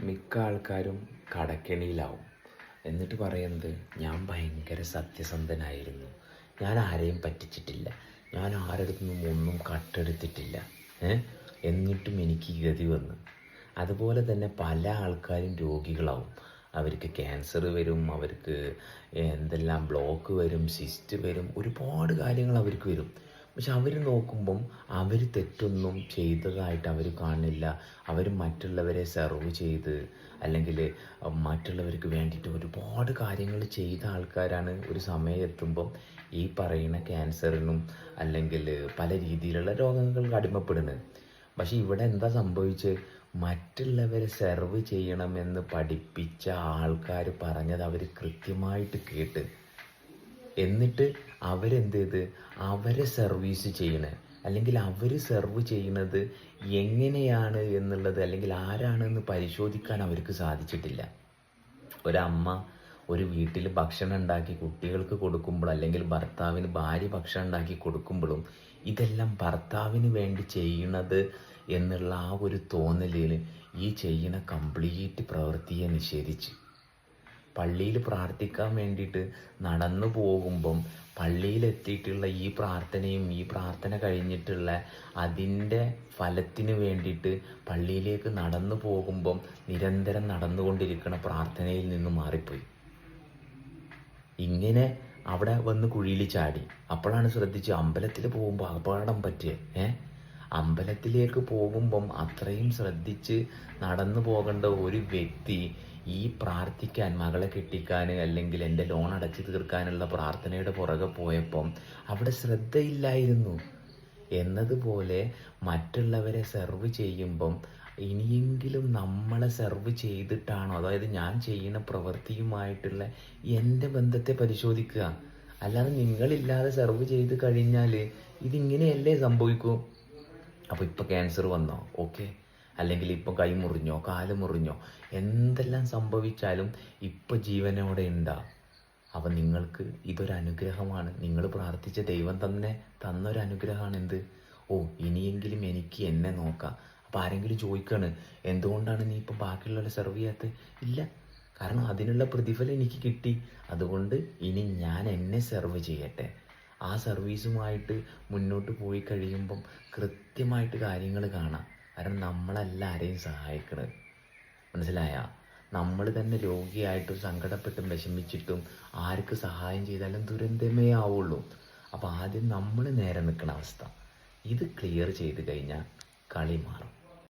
മിക്ക ആൾക്കാരും കടക്കെണിയിലാവും. എന്നിട്ട് പറയുന്നത് ഞാൻ ഭയങ്കര സത്യസന്ധനായിരുന്നു. ഞാൻ ആരെയും പറ്റിച്ചിട്ടില്ല. ഞാൻ ആരുടെ നിന്നും ഒന്നും കട്ടെടുത്തിട്ടില്ല. എന്നിട്ടും എനിക്ക് ഗതി വന്നു. അതുപോലെ തന്നെ പല ആൾക്കാരും രോഗികളാവും. അവർക്ക് ക്യാൻസർ വരും അവർക്ക് എന്തെല്ലാം ബ്ലോക്ക് വരും സിസ്റ്റ് വരും ഒരുപാട് കാര്യങ്ങൾ അവർക്ക് വരും. പക്ഷെ അവർ നോക്കുമ്പം അവർ തെറ്റൊന്നും ചെയ്തതായിട്ട് അവർ കാണില്ല. അവർ മറ്റുള്ളവരെ സെർവ് ചെയ്ത് അല്ലെങ്കിൽ മറ്റുള്ളവർക്ക് വേണ്ടിയിട്ട് ഒരുപാട് കാര്യങ്ങൾ ചെയ്ത ആൾക്കാരാണ് ഒരു സമയം എത്തുമ്പം ഈ പറയുന്ന ക്യാൻസറിനും അല്ലെങ്കിൽ പല രീതിയിലുള്ള രോഗങ്ങൾക്ക് അടിമപ്പെടുന്നത്. പക്ഷെ ഇവിടെ എന്താ സംഭവിച്ചത് മറ്റുള്ളവരെ സെർവ് ചെയ്യണമെന്ന് പഠിപ്പിച്ച ആൾക്കാർ പറഞ്ഞത് അവർ കൃത്യമായിട്ട് കേട്ട് എന്നിട്ട് അവരെന്ത് ചെയ്ത് അവരെ സർവീസ് ചെയ്യണേ. അല്ലെങ്കിൽ അവർ സെർവ് ചെയ്യുന്നത് എങ്ങനെയാണ് എന്നുള്ളത് അല്ലെങ്കിൽ ആരാണെന്ന് പരിശോധിക്കാൻ അവർക്ക് സാധിച്ചിട്ടില്ല. ഒരമ്മ ഒരു വീട്ടിൽ ഭക്ഷണം ഉണ്ടാക്കി കുട്ടികൾക്ക് കൊടുക്കുമ്പോൾ അല്ലെങ്കിൽ ഭർത്താവിന് ഭാര്യ ഭക്ഷണം ഉണ്ടാക്കി കൊടുക്കുമ്പോഴും ഇതെല്ലാം ഭർത്താവിന് വേണ്ടി ചെയ്യണത് എന്നുള്ള ആ ഒരു തോന്നലിൽ ഈ ചെയ്യുന്ന കംപ്ലീറ്റ് പ്രവൃത്തിയെ നിഷേധിച്ച്. പള്ളിയിൽ പ്രാർത്ഥിക്കാൻ വേണ്ടിയിട്ട് നടന്നു പോകുമ്പം പള്ളിയിലെത്തിയിട്ടുള്ള ഈ പ്രാർത്ഥനയും ഈ പ്രാർത്ഥന കഴിഞ്ഞിട്ടുള്ള അതിന്റെ ഫലത്തിന് വേണ്ടിയിട്ട് പള്ളിയിലേക്ക് നടന്നു പോകുമ്പം നിരന്തരം നടന്നുകൊണ്ടിരിക്കുന്ന പ്രാർത്ഥനയിൽ നിന്ന് മാറിപ്പോയി. ഇങ്ങനെ അവിടെ വന്ന് കുഴിയിൽ ചാടി. അപ്പോഴാണ് ശ്രദ്ധിച്ച് അമ്പലത്തിൽ പോകുമ്പോൾ അപകടം പറ്റിയത് ഏ? അമ്പലത്തിലേക്ക് പോകുമ്പം അത്രയും ശ്രദ്ധിച്ച് നടന്നു പോകേണ്ട ഒരു വ്യക്തി ഈ പ്രാർത്ഥിക്കാൻ മകളെ കെട്ടിക്കാൻ അല്ലെങ്കിൽ എന്റെ ലോൺ അടച്ചു തീർക്കാനുള്ള പ്രാർത്ഥനയുടെ പുറകെ പോയപ്പം അവിടെ ശ്രദ്ധയില്ലായിരുന്നു. എന്നതുപോലെ മറ്റുള്ളവരെ സെർവ് ചെയ്യുമ്പം ഇനിയെങ്കിലും നമ്മളെ സെർവ് ചെയ്തിട്ടാണോ? അതായത് ഞാൻ ചെയ്യുന്ന പ്രവൃത്തിയുമായിട്ടുള്ള എന്റെ ബന്ധത്തെ പരിശോധിക്കുക. അല്ലാതെ നിങ്ങളില്ലാതെ സെർവ് ചെയ്ത് കഴിഞ്ഞാൽ ഇതിങ്ങനെയല്ലേ സംഭവിക്കൂ? അപ്പോൾ ഇപ്പോൾ ക്യാൻസർ വന്നോ? ഓക്കെ അല്ലെങ്കിൽ ഇപ്പോൾ കൈ മുറിഞ്ഞോ? കാൽ മുറിഞ്ഞോ? എന്തെല്ലാം സംഭവിച്ചാലും ഇപ്പോൾ ജീവനോടെ ഉണ്ടാ. അപ്പം നിങ്ങൾക്ക് ഇതൊരു അനുഗ്രഹമാണ്. നിങ്ങൾ പ്രാർത്ഥിച്ച ദൈവം തന്നെ തന്നൊരു അനുഗ്രഹമാണ് എന്ത്? ഓ ഇനിയെങ്കിലും എനിക്ക് എന്നെ നോക്കാം. അപ്പോൾ ആരെങ്കിലും ചോദിക്കാണ് എന്തുകൊണ്ടാണ് നീ ഇപ്പം ബാക്കിയുള്ളവരെ സെർവ് ചെയ്യാത്തത്? ഇല്ല. കാരണം അതിനുള്ള പ്രതിഫലം എനിക്ക് കിട്ടി. അതുകൊണ്ട് ഇനി ഞാൻ എന്നെ സെർവ് ചെയ്യട്ടെ. ആ സർവീസുമായിട്ട് മുന്നോട്ട് പോയി കഴിയുമ്പം കൃത്യമായിട്ട് കാര്യങ്ങൾ കാണാം. കാരണം നമ്മളല്ല ആരെയും സഹായിക്കണത് മനസ്സിലായ? നമ്മൾ തന്നെ രോഗിയായിട്ടും സങ്കടപ്പെട്ടും വിഷമിച്ചിട്ടും ആർക്ക് സഹായം ചെയ്താലും ദുരന്തമേ ആവുള്ളൂ. അപ്പോൾ ആദ്യം നമ്മൾ നേരെ നിൽക്കുന്ന അവസ്ഥ. ഇത് ക്ലിയർ ചെയ്ത് കഴിഞ്ഞാൽ കളി മാറും.